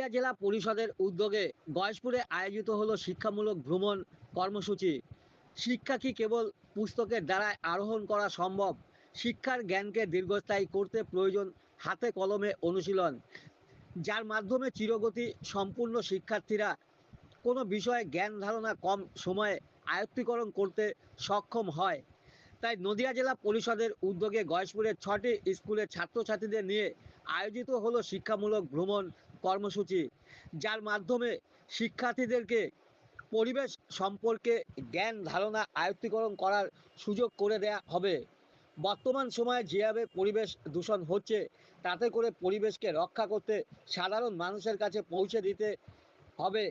নদিয়া জেলা পরিষদের উদ্যোগে গয়েশপুরে আয়োজিত হলো শিক্ষামূলক ভ্রমণ কর্মসূচি। শিক্ষা কি কেবল পুস্তকের দ্বারাই আরোহণ করা সম্ভব? শিক্ষার জ্ঞানকে দীর্ঘস্থায়ী করতে প্রয়োজন হাতে কলমে অনুশীলন। যার মাধ্যমে চিরগতি সম্পূর্ণ শিক্ষার্থীরা কোনো বিষয়ে জ্ঞান ধারণা কম সময়ে আয়ত্তীকরণ করতে সক্ষম হয়। তাই নদিয়া জেলা পরিষদের উদ্যোগে গয়েশপুরের ছটি স্কুলের ছাত্রছাত্রীদের নিয়ে আয়োজিত হলো শিক্ষামূলক ভ্রমণ কর্মসূচি, যার মাধ্যমে শিক্ষার্থীদেরকে পরিবেশ সম্পর্কে জ্ঞান, ধারণা আয়ত্তীকরণ করার সুযোগ করে দেয়া হবে। বর্তমান সময়ে যেভাবে পরিবেশ দূষণ হচ্ছে, তাতে করে পরিবেশকে রক্ষা করতে সাধারণ মানুষের কাছে পৌঁছে দিতে হবে।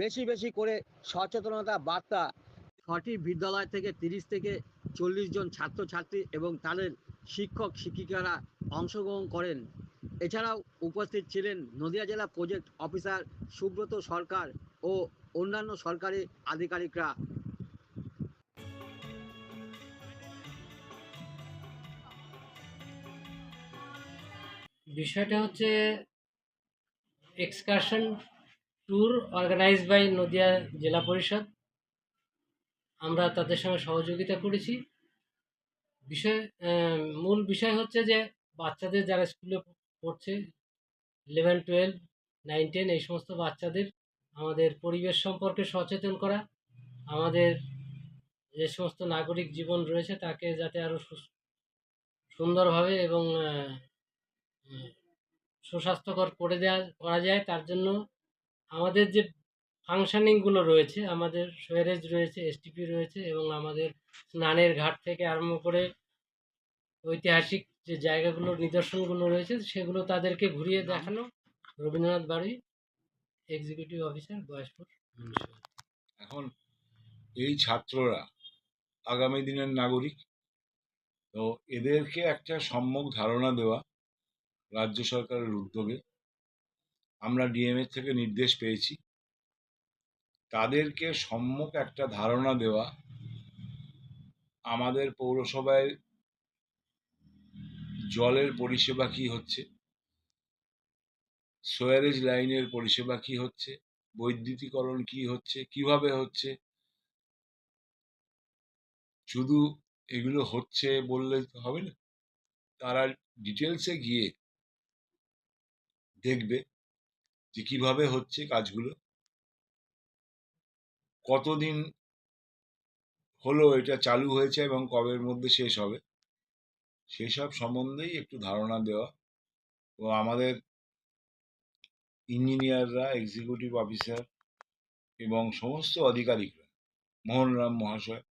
বেশি বেশি করে সচেতনতা বার্তা। ছটি বিদ্যালয় থেকে তিরিশ থেকে চল্লিশ জন ছাত্রছাত্রী এবং তাদের শিক্ষক শিক্ষিকারা অংশগ্রহণ করেন। এছাড়াও উপস্থিত ছিলেন নদিয়া জেলা প্রজেক্ট অফিসার সুব্রত সরকার ও অন্যান্য সরকারি আধিকারিকরা। বিষয়টা হচ্ছে excursion tour organise by Nadia জেলা পরিষদ। আমরা তাদের সঙ্গে সহযোগিতা করেছি। বিষয় মূল বিষয় হচ্ছে যে বাচ্চাদের যারা স্কুলে পড়ছে। ইলেভেন টুয়েলভ নাইন টেন এই সমস্ত বাচ্চাদের আমাদের পরিবেশ সম্পর্কে সচেতন করা, আমাদের যে সমস্ত নাগরিক জীবন রয়েছে তাকে যাতে আরও সুন্দরভাবে এবং সুস্বাস্থ্যকর করে দেওয়া করা যায়, তার জন্য আমাদের যে ফাংশানিংগুলো রয়েছে, আমাদের সোয়ারেজ রয়েছে এসটিপি রয়েছে এবং আমাদের স্নানের ঘাট থেকে আরম্ভ করে ঐতিহাসিক যে জায়গাগুলোর নিদর্শনগুলো রয়েছে, সেগুলো তাদেরকে ঘুরিয়ে দেখানো রবীন্দ্রনাথ বাড়ি এক্সিকিউটিভ অফিসার বয়সপুর এখন এই ছাত্ররা আগামী দিনের নাগরিক। তো এদেরকে একটা সম্যক ধারণা দেওয়া রাজ্য সরকারের উদ্যোগে। আমরা ডিএমএ থেকে নির্দেশ পেয়েছি। তাদেরকে সম্যক একটা ধারণা দেওয়া আমাদের পৌরসভায় জলের পরিষেবা কি হচ্ছে? সোয়ারেজ লাইনের পরিষেবা কি হচ্ছে? বৈদ্যুতিকরণ কি হচ্ছে? কীভাবে হচ্ছে? শুধু এগুলো হচ্ছে বললে হবে না। তারা ডিটেলসে গিয়ে দেখবে যে কীভাবে হচ্ছে কাজগুলো। কতদিন হলো এটা চালু হয়েছে এবং কবের মধ্যে শেষ হবে? সেসব সম্বন্ধেই একটু ধারণা দেওয়া। ও আমাদের ইঞ্জিনিয়াররা এক্সিকিউটিভ অফিসার এবং সমস্ত আধিকারিকরা মোহনরাম মহাশয়,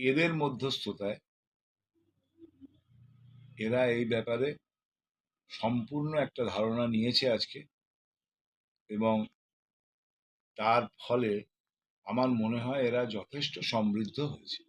এদের মধ্যস্থতায় এরা এই ব্যাপারে সম্পূর্ণ একটা ধারণা নিয়েছে আজকে এবং তার ফলে আমার মনে হয় এরা যথেষ্ট সমৃদ্ধ হয়েছে।